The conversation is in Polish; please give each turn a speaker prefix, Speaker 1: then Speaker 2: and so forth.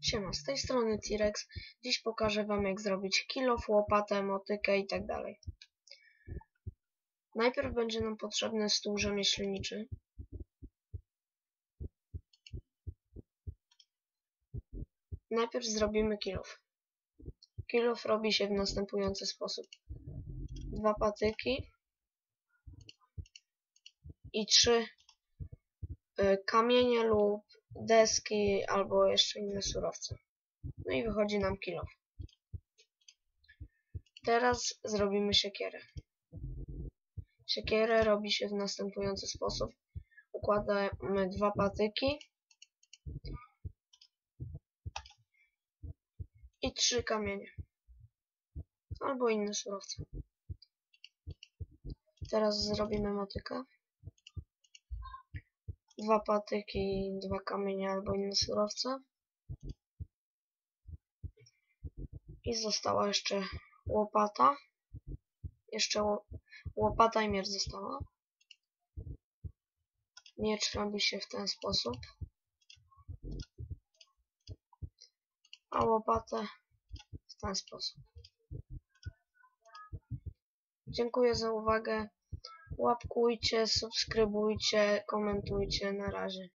Speaker 1: Siema, z tej strony T-Rex. Dziś pokażę wam jak zrobić kilof, łopatę, motykę i tak dalej. Najpierw będzie nam potrzebny stół rzemieślniczy. Najpierw zrobimy kilof. Kilof robi się w następujący sposób. Dwa patyki i trzy kamienie lub deski albo jeszcze inne surowce. No i wychodzi nam kilof. Teraz zrobimy siekierę. Siekierę robi się w następujący sposób. Układamy dwa patyki i trzy kamienie albo inne surowce. Teraz zrobimy motykę. Dwa patyki, dwa kamienie albo inne surowce. I została jeszcze łopata. Jeszcze ło łopata i miecz została. Miecz robi się w ten sposób. A łopatę w ten sposób. Dziękuję za uwagę. Łapkujcie, subskrybujcie, komentujcie. Na razie.